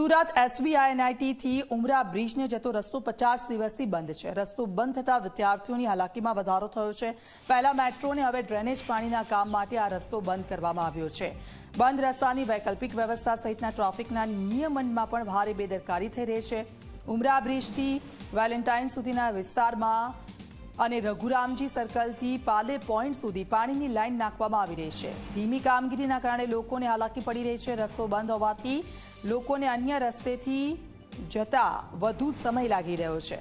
Surat SBI એનઆઈટીથી ઉમરા બ્રિજને જતો રસ્તો પચાસ દિવસથી બંધ છે. રસ્તો બંધ થતા વિદ્યાર્થીઓની હાલાકીમાં વધારો થયો છે. પહેલા મેટ્રોને હવે ડ્રેનેજ પાણીના કામ માટે આ રસ્તો બંધ કરવામાં આવ્યો છે. બંધ રસ્તાની વૈકલ્પિક વ્યવસ્થા સહિતના ટ્રાફિકના નિયમનમાં પણ ભારે બેદરકારી થઈ રહી છે. ઉમરા બ્રિજથી વેલેન્ટાઇન સુધીના વિસ્તારમાં અને રઘુરામજી સર્કલથી પાલે પોઈન્ટ સુધી પાણીની લાઈન નાખવામાં આવી રહી છે. ધીમી કામગીરીના કારણે લોકોને હાલાકી પડી રહી છે. રસ્તો બંધ હોવાથી લોકોને અન્ય રસ્તેથી જતા વધુ સમય લાગી રહ્યો છે.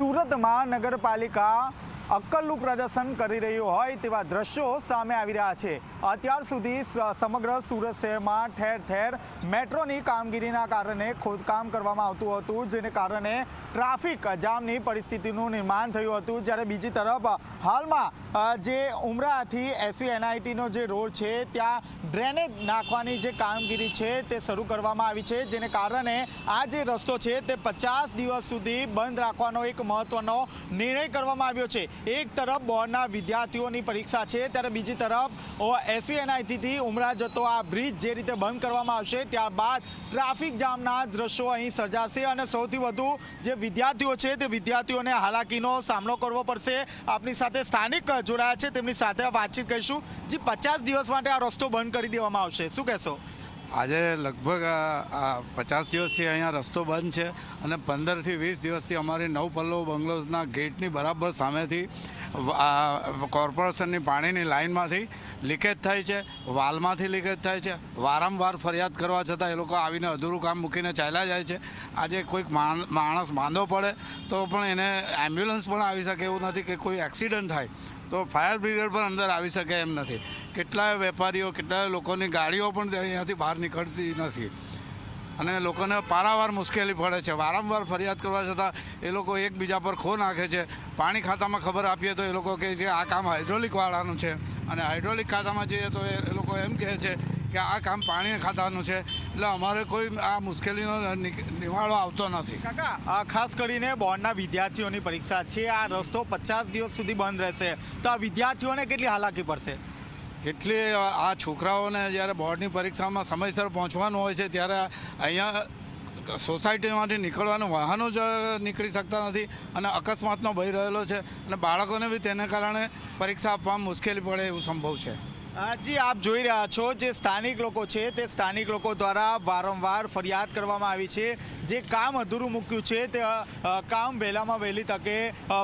સુરત મહાનગરપાલિકા અક્કલનું પ્રદર્શન કરી રહ્યું હોય તેવા દ્રશ્યો સામે આવી રહ્યા છે. અત્યાર સુધી સમગ્ર સુરત શહેરમાં ઠેર ઠેર મેટ્રોની કામગીરીના કારણે ખોદકામ કરવામાં આવતું હતું, જેને કારણે ટ્રાફિક જામની પરિસ્થિતિનું નિર્માણ થયું હતું. જ્યારે બીજી તરફ, હાલમાં જે ઉમરાથી એસવી એનઆઈટીનો જે રોડ છે, ત્યાં ડ્રેનેજ નાખવાની જે કામગીરી છે તે શરૂ કરવામાં આવી છે, જેને કારણે આ જે રસ્તો છે તે પચાસ દિવસ સુધી બંધ રાખવાનો એક મહત્વનો નિર્ણય કરવામાં આવ્યો છે. એક તરફ બોર્ડના વિદ્યાર્થીઓની પરીક્ષા છે, ત્યારે બીજી તરફ એસવીએનઆઈટીથી ઉમરા જતો આ બ્રિજ જે રીતે બંધ કરવામાં આવશે, ત્યારબાદ ટ્રાફિક જામના દ્રશ્યો અહીં સર્જાશે અને સૌથી વધુ જે વિદ્યાર્થીઓ છે, તે વિદ્યાર્થીઓને હાલાકીનો સામનો કરવો પડશે. આપણી સાથે સ્થાનિક જોડાયા છે, તેમની સાથે વાતચીત કરીશું. જે, પચાસ દિવસ માટે આ રસ્તો બંધ કરી દેવામાં આવશે. શું કહેશો? આજે લગભગ પચાસ દિવસથી અહીંયા રસ્તો બંધ છે અને પંદરથી વીસ દિવસથી અમારી નવ પલ્લવ બંગલોઝના ગેટની બરાબર સામેથી કોર્પોરેશનની પાણીની લાઇનમાંથી લીકેજ થાય છે, વાલમાંથી લીકેજ થાય છે, વારંવાર ફરિયાદ કરવા છતાં એ લોકો આવીને અધૂરું કામ મૂકીને ચાલ્યા જાય છે. આજે કોઈક માણ- માણસ માંદો પડે તો પણ એને એમ્બ્યુલન્સ પણ આવી શકે એવું નથી કે કોઈ એક્સિડન્ટ થાય. તો ફાયર બ્રિગેડ પણ અંદર આવી શકે એમ નથી. કેટલાય વેપારીઓ, કેટલાય લોકોની ગાડીઓ પણ અહીંયાથી બહાર નીકળતી નથી. અને લોકોને પારાવાર મુશ્કેલી પડે છે. વારંવાર ફરિયાદ કરવા છતાં એ લોકો એકબીજા પર ખો નાખે છે. પાણી ખાતામાં ખબર આપીએ તો એ લોકો કહે છે આ કામ હાઇડ્રોલિકવાળાનું છે. અને હાઇડ્રોલિક ખાતામાં જઈએ તો એ લોકો એમ કહે છે કે આ કામ પાણી ખાતાનું છે. એટલે અમારે કોઈ આ મુશ્કેલીનો નિવાળો આવતો નથી. કાકા આ ખાસ કરીને બોર્ડના વિદ્યાર્થીઓની પરીક્ષા છે. આ રસ્તો પચાસ દિવસ સુધી બંધ રહેશે. તો આ વિદ્યાર્થીઓને કેટલી હાલાકી પડશે? કેટલી આ છોકરાઓને જ્યારે બોર્ડની પરીક્ષામાં સમયસર પહોંચવાનું હોય છે ત્યારે અહીંયા સોસાયટીમાંથી નીકળવાનું વાહનો જ નીકળી શકતા નથી અને અકસ્માતનો ભય રહેલો છે. અને બાળકોને બી તેને કારણે પરીક્ષા આપવામાં મુશ્કેલી પડે એવું સંભવ છે. જી આપ જોઈ રહ્યા છો જે સ્થાનિક લોકો છે, તે સ્થાનિક લોકો દ્વારા વારંવાર ફરિયાદ કરવામાં આવી છે. જે કામ અધૂરું મૂક્યું છે, તે કામ વહેલામાં વહેલી તકે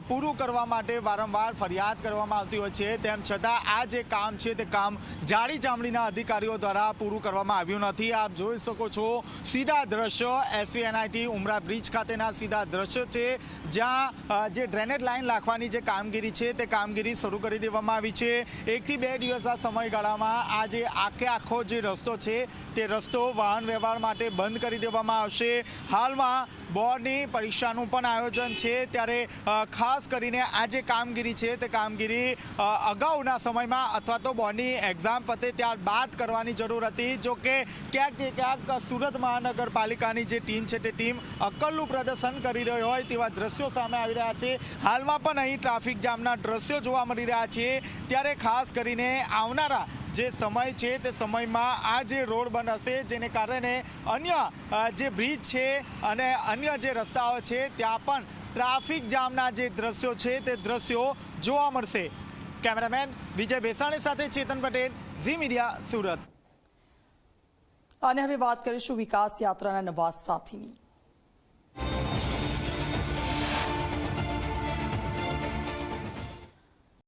પૂરું કરવા માટે વારંવાર ફરિયાદ કરવામાં આવતી હોય છે. તેમ છતાં આ જે કામ છે, તે કામ જાડી ચામડીના અધિકારીઓ દ્વારા પૂરું કરવામાં આવ્યું નથી. આપ જોઈ શકો છો, સીધા દ્રશ્ય એસવીએનઆઈટી ઉમરા બ્રિજ ખાતેના સીધા દ્રશ્ય છે, જ્યાં જે ડ્રેનેજ લાઇન નાખવાની જે કામગીરી છે, તે કામગીરી શરૂ કરી દેવામાં આવી છે. એકથી બે દિવસના સમયગાળામાં આ આખે આખો જે રસ્તો છે તે રસ્તો વાહન વ્યવહાર માટે બંધ કરી દેવામાં આવશે. હાલમાં બોર્ડની પરીક્ષાનું પણ આયોજન છે. ત્યારે ખાસ કરીને આ જે કામગીરી છે તે કામગીરી અગાઉના સમયમાં અથવા તો બોર્ડની એક્ઝામ પતે ત્યારબાદ કરવાની જરૂર હતી. જો કે ક્યાંક ક્યાંક સુરત મહાનગરપાલિકાની જે ટીમ છે તે ટીમ અક્કલનું પ્રદર્શન કરી રહી હોય તેવા દ્રશ્યો સામે આવી રહ્યા છે. હાલમાં પણ અહીં ટ્રાફિક જામના દ્રશ્યો જોવા મળી રહ્યા છે. ત્યારે ખાસ કરીને આવનારા જે સમય છે તે સમયમાં આ જે રોડ બંધ જેને કારણે અન્ય જે બ્રિજ છે અને અન્ય જે રસ્તાઓ છે, ત્યાં પણ ટ્રાફિક જામના જે દ્રશ્યો છે તે દ્રશ્યો જોવા મળશે. કેમેરામેન વિજય ભેસાણી સાથે ચેતન પટેલ, ઝી મીડિયા, સુરત. અને હવે વાત કરીશું વિકાસ યાત્રાના નવા સાથીની.